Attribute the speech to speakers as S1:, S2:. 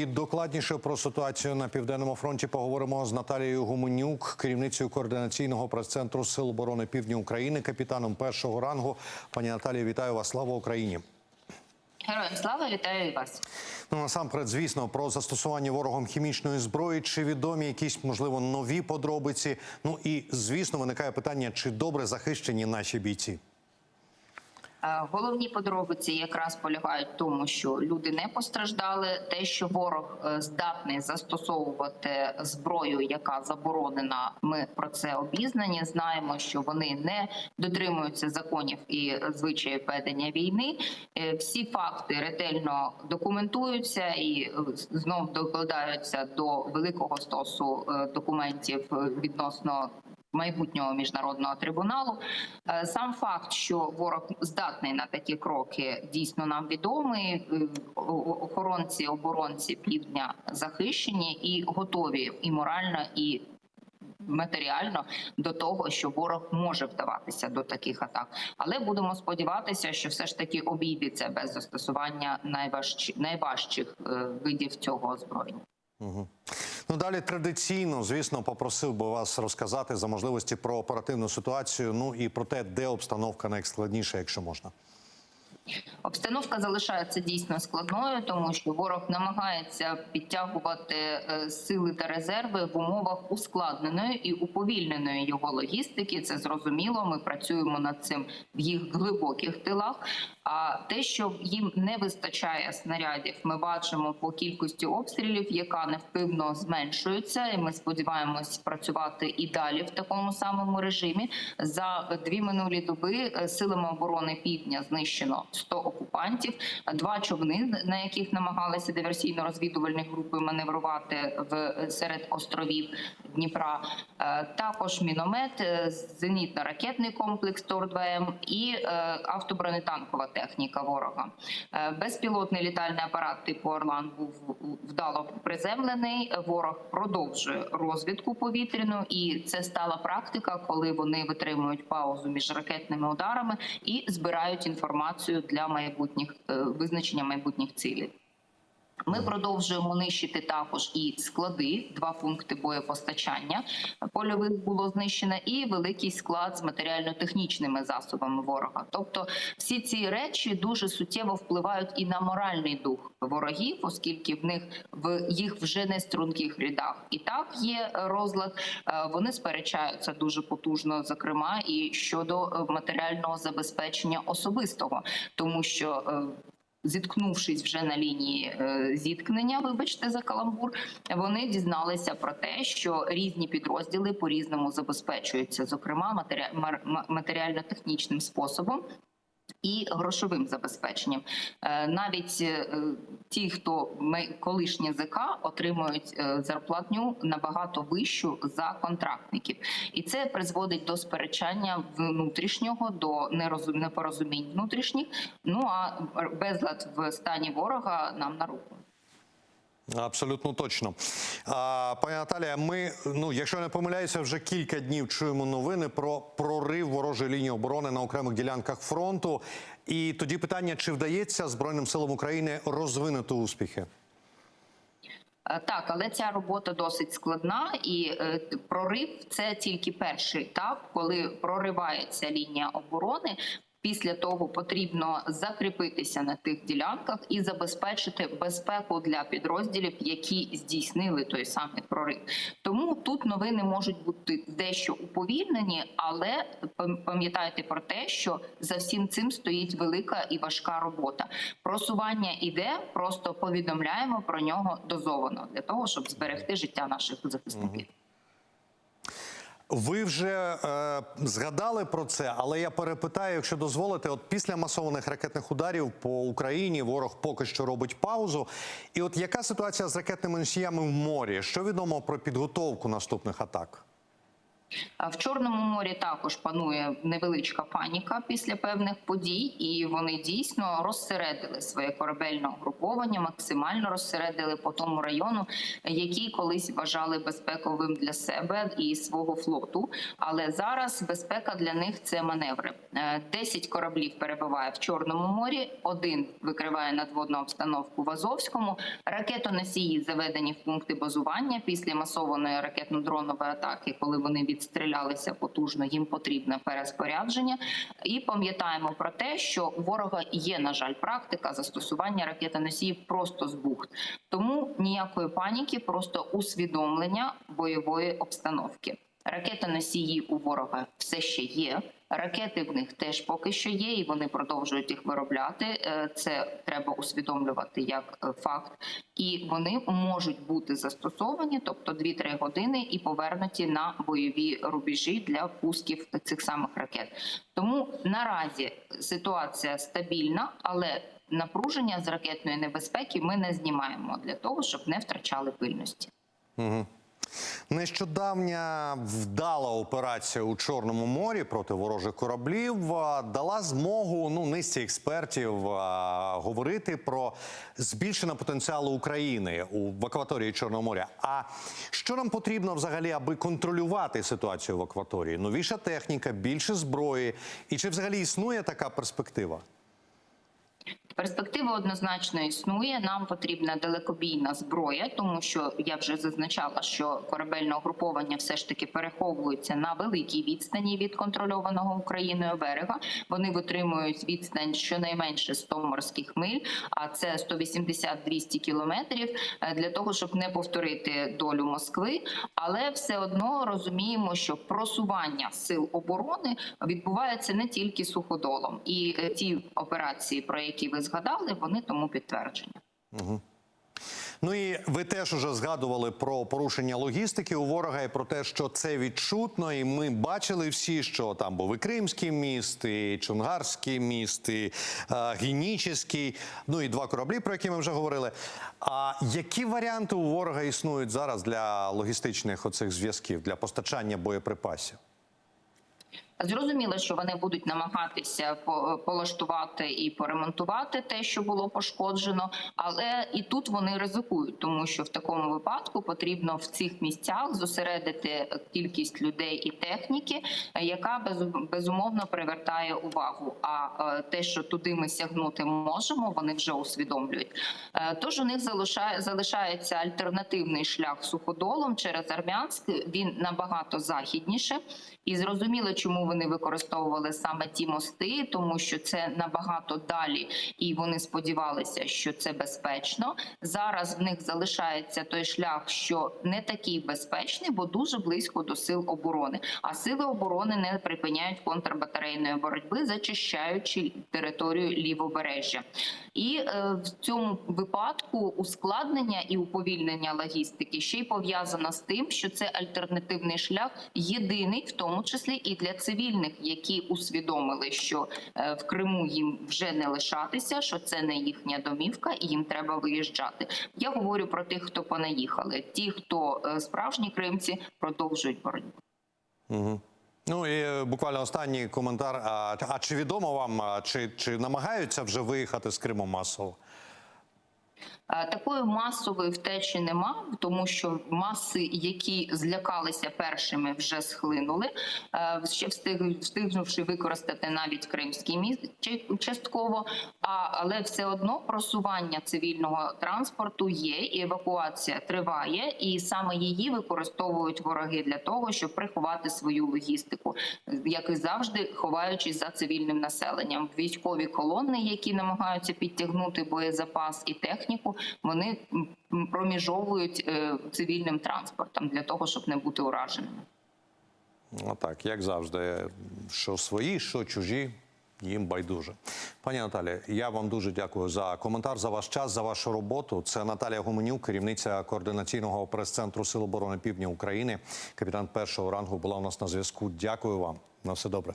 S1: і докладніше про ситуацію на південному фронті поговоримо з Наталією Гуменюк, керівницею координаційного прес-центру Сил оборони Півдня України, капітаном першого рангу. Пані Наталія, вітаю вас! Слава Україні!
S2: Героям слава вітаю і вас.
S1: Ну насамперед, звісно, про застосування ворогом хімічної зброї. Чи відомі якісь можливо нові подробиці? Ну і звісно, виникає питання, чи добре захищені наші бійці.
S2: Е, Головні подробиці якраз полягають в тому, що люди не постраждали. Те, що ворог е, здатний застосовувати зброю, яка заборонена, ми про це обізнані. Знаємо, що вони не дотримуються законів і звичаїв ведення війни. Е, Всі факти ретельно документуються і знов докладаються до великого стосу документів відносно майбутнього міжнародного трибуналу. Е, Сам факт, що ворог здатний на такі кроки, дійсно нам відомий. Е, Охоронці, оборонці півдня захищені і готові і морально, і матеріально до того, що ворог може вдаватися до таких атак. Але будемо сподіватися, що все ж таки обійдеться без застосування найважч... найважчих е, видів цього озброєння.
S1: Угу. Ну далі традиційно, звісно, попросив би вас розказати за можливості про оперативну ситуацію. Ну і про те, де обстановка найскладніша, якщо можна.
S2: Обстановка залишається дійсно складною, тому що ворог намагається підтягувати е, сили та резерви в умовах ускладненої і уповільненої його логістики. Це зрозуміло. Ми працюємо над цим в їх глибоких тилах. А те, що їм не вистачає снарядів, ми бачимо по кількості обстрілів, яка невпинно зменшується, і ми сподіваємось працювати і далі в такому самому режимі. За дві минулі доби е, силами оборони півдня знищено 100 окупантів, два човни, на яких намагалися диверсійно-розвідувальні групи маневрувати в серед островів Дніпра. Е, Також міномет, е, зенітно-ракетний комплекс Тор-2М і е, автобронетанкова техніка ворога. Е, Безпілотний літальний апарат типу Орлан був вдало приземлений. Ворог продовжує розвідку повітряну, і це стала практика, коли вони витримують паузу між ракетними ударами і збирають інформацію для майбутніх е, визначення майбутніх цілей. Ми продовжуємо нищити також і склади, два пункти боєпостачання польових було знищено, і великий склад з матеріально-технічними засобами ворога. Тобто, всі ці речі дуже суттєво впливають і на моральний дух ворогів, оскільки в них в їх вже не струнких рядах і так є розлад. Е, Вони сперечаються дуже потужно, зокрема і щодо е, матеріального забезпечення особистого, тому що е, зіткнувшись вже на лінії е, зіткнення, вибачте за каламбур, вони дізналися про те, що різні підрозділи по різному забезпечуються, зокрема матері... матеріально-технічним способом. І грошовим забезпеченням Е, навіть е, ті, хто колишні ЗК, отримують е, зарплатню набагато вищу за контрактників, і це призводить до сперечання внутрішнього, до непорозумінь внутрішніх. Ну а безлад в стані ворога нам на руку.
S1: Абсолютно точно. А, пані Наталія, ми, ну, якщо не помиляюся, вже кілька днів чуємо новини про прорив ворожої лінії оборони на окремих ділянках фронту. І тоді питання: чи вдається Збройним силам України розвинути успіхи?
S2: Е, Так, але ця робота досить складна, і е, прорив це тільки перший етап, коли проривається лінія оборони. Після того потрібно закріпитися на тих ділянках і забезпечити безпеку для підрозділів, які здійснили той самий прорив. Тому тут новини можуть бути дещо уповільнені, але пам- пам'ятайте про те, що за всім цим стоїть велика і важка робота. Просування іде, просто повідомляємо про нього дозовано для того, щоб зберегти життя наших захисників.
S1: Ви вже е, згадали про це, але я перепитаю, якщо дозволите, от після масованих ракетних ударів по Україні ворог поки що робить паузу. І от яка ситуація з ракетними носіями в морі? Що відомо про підготовку наступних атак?
S2: А В Чорному морі також панує невеличка паніка після певних подій, і вони дійсно розсередили своє корабельне угруповання, максимально розсередили по тому району, який колись вважали безпековим для себе і свого флоту. Але зараз безпека для них це маневри. Е, 10 кораблів перебуває в Чорному морі, один викриває надводну обстановку в Азовському. Ракетоносії заведені в пункти базування після масованої ракетно-дронової атаки, коли вони відстрілялися потужно. Їм потрібне переспорядження. І пам'ятаємо про те, що ворога є, на жаль, практика застосування ракетоносіїв просто з бухт. Тому ніякої паніки, просто усвідомлення бойової обстановки. Ракетоносії у ворога все ще є. Ракети в них теж поки що є, і вони продовжують їх виробляти. Е, Це треба усвідомлювати як е, факт, і вони можуть бути застосовані, тобто 2-3 години, і повернуті на бойові рубежі для пусків цих самих ракет. Тому наразі ситуація стабільна, але напруження з ракетної небезпеки ми не знімаємо для того, щоб не втрачали пильності.
S1: Нещодавня вдала операція у Чорному морі проти ворожих кораблів дала змогу ну низці експертів а, говорити про збільшення потенціалу України у в акваторії Чорного моря. А що нам потрібно взагалі, аби контролювати ситуацію в акваторії? Новіша техніка, більше зброї, і чи взагалі існує така перспектива?
S2: Перспектива однозначно існує. Нам потрібна далекобійна зброя, тому що я вже зазначала, що корабельне угруповання все ж таки переховується на великій відстані від контрольованого Україною берега. Вони витримують відстань щонайменше 100 морських миль, а це 180-200 кілометрів е, для того, щоб не повторити долю Москви. Але все одно розуміємо, що просування сил оборони відбувається не тільки суходолом, і е, ті операції, про які ви згадали, вони тому підтвердження.
S1: Ну і ви теж уже згадували про порушення логістики у ворога і про те, що це відчутно. І ми бачили всі, що там був і Кримський міст, і Чонгарський міст, і е, Генічеський, ну і два кораблі, про які ми вже говорили. А які варіанти у ворога існують зараз для логістичних оцих зв'язків для постачання боєприпасів?
S2: Зрозуміло, що вони будуть намагатися по- полаштувати і поремонтувати те, що було пошкоджено, але і тут вони ризикують, тому що в такому випадку потрібно в цих місцях зосередити кількість людей і техніки, яка без- безумовно привертає увагу. А е, те, що туди ми сягнути можемо, вони вже усвідомлюють. Е, Тож у них залишає залишається альтернативний шлях суходолом через Армянськ. Він набагато західніше. І зрозуміло, чому вони використовували саме ті мости, тому що це набагато далі, і вони сподівалися, що це безпечно. Зараз в них залишається той шлях, що не такий безпечний, бо дуже близько до сил оборони. А сили оборони не припиняють контрбатарейної боротьби, зачищаючи територію лівобережжя. І е, в цьому випадку ускладнення і уповільнення логістики ще й пов'язано з тим, що це альтернативний шлях, єдиний в тому числі і для цивільних, які усвідомили, що е, в Криму їм вже не лишатися, що це не їхня домівка, і їм треба виїжджати. Я говорю про тих, хто понаїхали. Ті, хто е, справжні кримці, продовжують боротьбу.
S1: Ну і е, буквально останній коментар. А, а чи відомо вам, чи, чи намагаються вже виїхати з Криму масово?
S2: Е, Такої масової втечі нема, тому що маси, які злякалися першими, вже схлинули. Е, Ще встиг, встигнувши використати навіть кримський міст частково. А але все одно просування цивільного транспорту є, і евакуація триває, і саме її використовують вороги для того, щоб приховати свою логістику, як і завжди, ховаючись за цивільним населенням. Військові колони, які намагаються підтягнути боєзапас і техніку, вони проміжовують е, цивільним транспортом для того, щоб не бути ураженими.
S1: Ну так, як завжди, що свої, що чужі, їм байдуже. Пані Наталі, я вам дуже дякую за коментар, за ваш час, за вашу роботу. Це Наталія Гуменюк, керівниця координаційного прес-центру Сил оборони Півдня України. Капітан першого рангу була у нас на зв'язку. Дякую вам. На все добре.